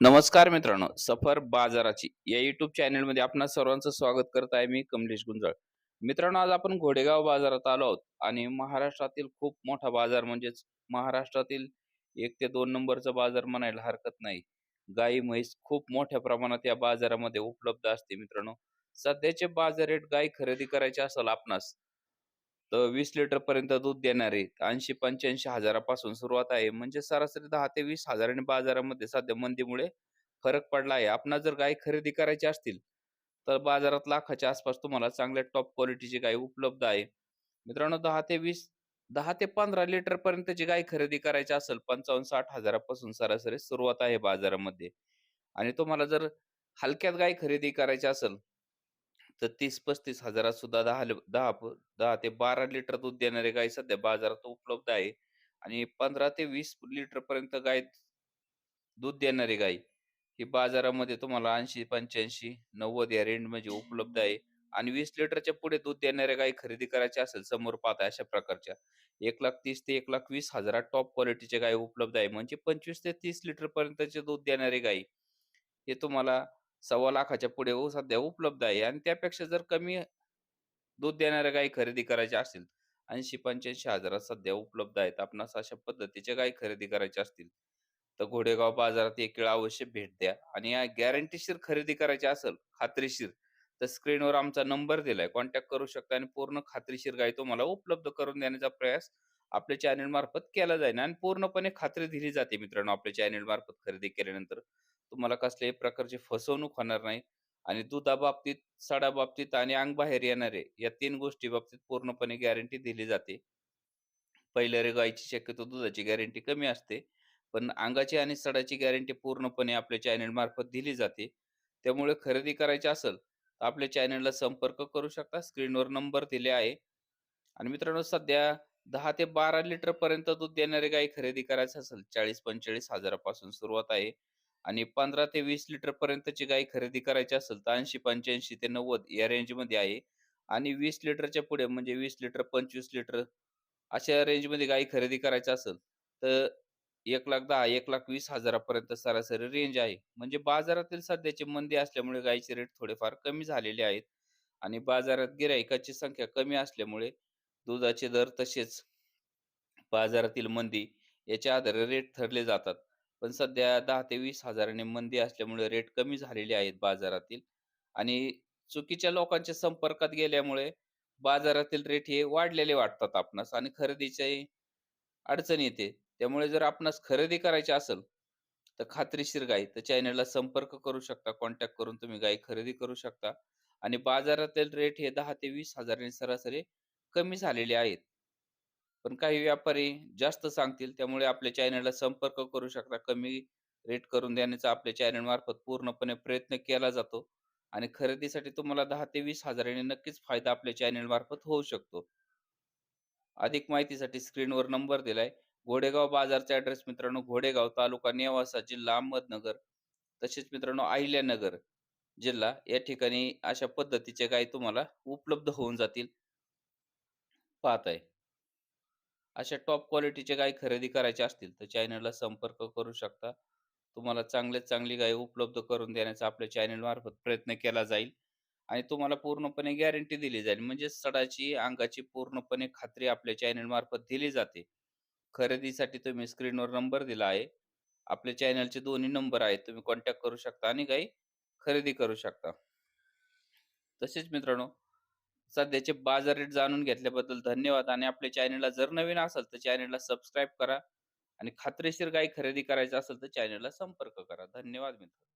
नमस्कार मित्रांनो सफर बाजाराची या युट्यूब चॅनलमध्ये आपणा सर्वांचं स्वागत करत आहे मी कमलेश गुंजाळ. मित्रांनो आज आपण घोडेगाव बाजारात आलो आहोत आणि महाराष्ट्रातील खूप मोठा बाजार म्हणजेच महाराष्ट्रातील एक ते दोन नंबरचा बाजार म्हणायला हरकत नाही. गाई म्हैस खूप मोठ्या प्रमाणात या बाजारामध्ये उपलब्ध असते मित्रांनो. सध्याचे बाजार रेट गाय खरेदी करायचे असेल आपणास तर वीस लिटर पर्यंत दूध देणारे ऐंशी पंच्याऐंशी हजारापासून सुरुवात आहे. म्हणजे सरासरी दहा ते वीस हजारांनी बाजारामध्ये सध्या मंदीमुळे फरक पडला आहे. आपण जर गाय खरेदी करायची असतील तर बाजारात लाखाच्या आसपास तुम्हाला चांगल्या टॉप क्वालिटीची गाय उपलब्ध आहे. मित्रांनो दहा ते वीस दहा ते पंधरा लिटर पर्यंतची गाय खरेदी करायची असेल पंचावन्न साठ हजारापासून सरासरी सुरुवात आहे बाजारामध्ये. आणि तुम्हाला जर हलक्यात गाय खरेदी करायची असेल तर तीस पस्तीस हजारात सुद्धा दहा लि- दहा प- दहा ते बारा लिटर दूध देणारे गाय सध्या बाजारात उपलब्ध आहे. आणि पंधरा ते वीस लिटर पर्यंत गाय दूध देणारी गाय ही बाजारामध्ये तुम्हाला ऐंशी पंच्याऐंशी नव्वद या रेंज म्हणजे उपलब्ध आहे. आणि वीस लिटरच्या पुढे दूध देणाऱ्या गाय खरेदी करायची असेल समोर पाहता अशा प्रकारच्या. एक लाख तीस ते एक लाख वीस हजारात टॉप क्वालिटीच्या गाय उपलब्ध आहे. म्हणजे पंचवीस ते तीस लिटर पर्यंतचे दूध देणारी गाय हे तुम्हाला सव्वा लाखाच्या पुढे सध्या उपलब्ध आहे. आणि त्यापेक्षा जर कमी दूध देणाऱ्या गायी खरेदी करायच्या असतील ऐंशी पंच्याऐंशी हजारात सध्या उपलब्ध आहेत. आपणास अशा पद्धतीच्या गायी खरेदी करायच्या असतील तर घोडेगाव बाजारात एक वेळा अवश्य भेट द्या. आणि या गॅरंटीशीर खरेदी करायची असेल खात्रीशीर तर स्क्रीनवर आमचा नंबर दिलाय. कॉन्टॅक्ट करू शकता आणि पूर्ण खात्रीशीर गाय तुम्हाला उपलब्ध करून देण्याचा प्रयास आपल्या चॅनेल मार्फत केला जाईल आणि पूर्णपणे खात्री दिली जाते मित्रांनो आपल्या चॅनेल मार्फत खरेदी केल्यानंतर. तुम्हाला कसल्याही प्रकारची फसवणूक होणार नाही आणि दुधा बाबतीत सडा बाबतीत आणि अंग बाहेर येणारे या तीन गोष्टी बाबतीत पूर्णपणे गॅरंटी दिली जाते. पहिल्या गायची शक्यतो दुधाची गॅरंटी कमी असते पण अंगाची आणि सडाची गॅरंटी पूर्णपणे आपल्या चॅनेल मार्फत दिली जाते. त्यामुळे खरेदी करायची असेल तर आपल्या चॅनेलला संपर्क करू शकता. स्क्रीनवर नंबर दिले आहे. आणि मित्रांनो सध्या दहा ते बारा लिटर पर्यंत दूध देणारे गाय खरेदी करायचं असेल चाळीस पंचेचाळीस हजारापासून सुरुवात आहे. आणि पंधरा ते वीस लिटर पर्यंतची गाय खरेदी करायची असेल तर ऐंशी पंच्याऐंशी ते नव्वद या रेंजमध्ये आहे. आणि वीस लिटरच्या पुढे म्हणजे वीस लिटर पंचवीस लिटर अशा रेंजमध्ये गाय खरेदी करायची असेल तर एक लाख दहा एक लाख वीस हजारापर्यंत सरासरी रेंज आहे. म्हणजे बाजारातील सध्याची मंदी असल्यामुळे गायचे रेट थोडेफार कमी झालेले आहेत. आणि बाजारात गिरायकाची संख्या कमी असल्यामुळे दुधाचे दर तसेच बाजारातील मंदी याच्या आधारे रेट ठरले जातात. पण सध्या दहा ते वीस हजारांनी मंदी असल्यामुळे रेट कमी झालेले आहेत बाजारातील आणि चुकीच्या लोकांच्या संपर्कात गेल्यामुळे बाजारातील रेट हे वाढलेले वाटतात आपणास आणि खरेदीच्याही अडचण येते. त्यामुळे जर आपणास खरेदी करायची असेल तर खात्रीशीर गाय तर चॅनलला संपर्क करू शकता कॉन्टॅक्ट करून तुम्ही गाय खरेदी करू शकता आणि बाजारातील रेट हे दहा ते वीस हजारांनी सरासरी कमी झालेले आहेत. पण काही व्यापारी जास्त सांगतील त्यामुळे आपल्या चॅनलला संपर्क करू शकता. कमी रेट करून देण्याचा आपल्या चॅनल मार्फत पूर्णपणे प्रयत्न केला जातो आणि खरेदीसाठी तुम्हाला दहा ते वीस हजारांनी नक्कीच फायदा आपल्या चॅनल मार्फत होऊ शकतो. अधिक माहितीसाठी स्क्रीनवर नंबर दिलाय. घोडेगाव बाजारचा ऍड्रेस मित्रांनो घोडेगाव तालुका नेवासा जिल्हा अहमदनगर. तसेच मित्रांनो अहिल्यानगर जिल्हा या ठिकाणी अशा पद्धतीचे गाय तुम्हाला उपलब्ध होऊन जातील. पाहत आहे अशा टॉप क्वालिटीचे गाय खरेदी करायचे असतील तर चॅनलला संपर्क करू शकता. तुम्हाला चांगल्यात चांगली गाय उपलब्ध करून देण्याचा आपल्या चॅनल मार्फत प्रयत्न केला जाईल आणि तुम्हाला पूर्णपणे गॅरंटी दिली जाईल. म्हणजे सडाची अंगाची पूर्णपणे खात्री आपल्या चॅनल मार्फत दिली जाते. खरेदीसाठी तुम्ही स्क्रीनवर नंबर दिला आहे. आपल्या चॅनलचे दोन्ही नंबर आहेत. तुम्ही कॉन्टॅक्ट करू शकता आणि गाय खरेदी करू शकता. तसेच मित्रांनो सध्याचे बाजार रेट जाणून घेतल्याबद्दल धन्यवाद. आणि आपल्या चॅनलला जर नवीन असेल तर चॅनलला सबस्क्राईब करा. आणि खात्रीशीर काही खरेदी करायचं असेल तर चॅनलला संपर्क करा. धन्यवाद मित्र